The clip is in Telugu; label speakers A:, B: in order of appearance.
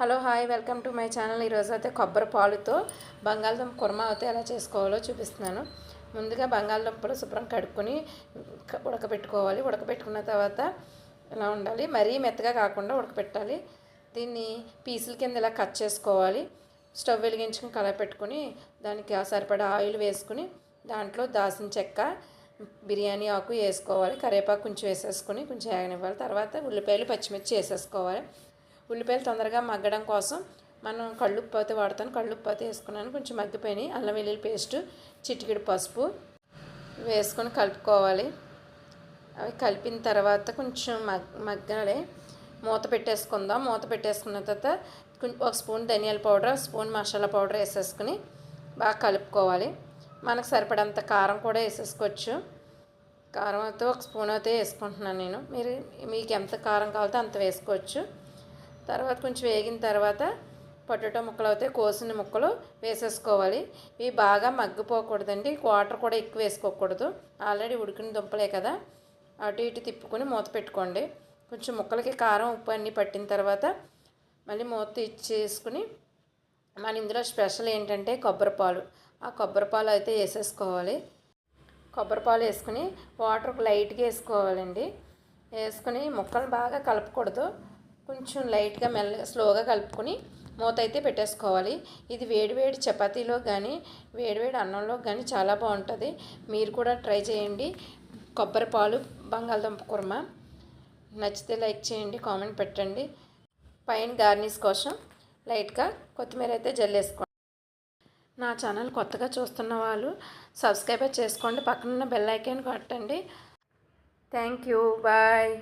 A: Hello hi welcome to my channel. ఈరోజు అయితే కొబ్బరి పాలుతో బంగాళదుంప కుర్మా అయితే ఎలా చేసుకోవాలో చూపిస్తున్నాను. ముందుగా బంగాళదుంపలు శుభ్రం కడుక్కొని ఉడకబెట్టుకోవాలి. ఉడకబెట్టుకున్న తర్వాత ఇలా ఉండాలి? మరీ మెత్తగా కాకుండా ఉడకబెట్టాలి. దీన్ని పీసుల కింద ఇలా కట్ చేసుకోవాలి. స్టవ్ వెలిగించుకుని కళాయి పెట్టుకుని దానికి సరిపడా ఆయిల్ వేసుకుని దాంట్లో దాసిన చెక్క బిర్యానీ ఆకు వేసుకోవాలి. కరివేపాకు కొంచెం వేసేసుకొని కొంచెం వేగనివ్వాలి. తర్వాత ఉల్లిపాయలు పచ్చిమిర్చి వేసేసుకోవాలి. ఉల్లిపాయలు తొందరగా మగ్గడం కోసం మనం కళ్ళుప్పు అయితే వాడతాను. కళ్ళుప్పు అయితే వేసుకున్నాను. కొంచెం మగ్గిపోయినాయి. అల్లం వెల్లుల్లి పేస్ట్ చిటికెడు పసుపు వేసుకొని కలుపుకోవాలి. అవి కలిపిన తర్వాత కొంచెం మగ్ మగ్గాలి మూత పెట్టేసుకుందాం. మూత పెట్టేసుకున్న తర్వాత ఒక స్పూన్ ధనియాల పౌడర్ స్పూన్ మసాలా పౌడర్ వేసేసుకుని బాగా కలుపుకోవాలి. మనకు సరిపడంత కారం కూడా వేసేసుకోవచ్చు. కారం అయితే ఒక స్పూన్ అయితే వేసుకుంటున్నాను నేను. మీరు మీకు ఎంత కారం కావాలో అంత వేసుకోవచ్చు. తర్వాత కొంచెం వేగిన తర్వాత పొటాటో ముక్కలు అయితే కోసిన ముక్కలు వేసేసుకోవాలి. ఇవి బాగా మగ్గిపోకూడదండి వాటర్ కూడా ఎక్కువ వేసుకోకూడదు. ఆల్రెడీ ఉడికిన దుంపలే కదా అటు ఇటు తిప్పుకొని మూత పెట్టుకోండి. కొంచెం ముక్కలకి కారం ఉప్పు అన్నీ పట్టిన తర్వాత మళ్ళీ మూత ఇచ్చేసుకుని మన ఇందులో స్పెషల్ ఏంటంటే కొబ్బరి పాలు. ఆ కొబ్బరి పాలు అయితే వేసేసుకోవాలి. కొబ్బరి పాలు వేసుకుని వాటర్ లైట్గా వేసుకోవాలండి. వేసుకుని ముక్కలు బాగా కలపకూడదు. కొంచెం లైట్గా మెల్ల స్లోగా కలుపుకొని మూత అయితే పెట్టేసుకోవాలి. ఇది వేడివేడి చపాతీలో కానీ వేడివేడి అన్నంలో కానీ చాలా బాగుంటుంది. మీరు కూడా ట్రై చేయండి. కొబ్బరి పాలు బంగాళదుంప కుర్మా. నచ్చితే లైక్ చేయండి కామెంట్ పెట్టండి. పైన గార్నిష్ కోసం లైట్గా కొత్తిమీర అయితే జల్లేసుకోండి. నా ఛానల్ కొత్తగా చూస్తున్న వాళ్ళు సబ్స్క్రైబ్ చేసుకోండి పక్కనున్న బెల్ ఐకాన్ కొట్టండి. Thank you. బాయ్.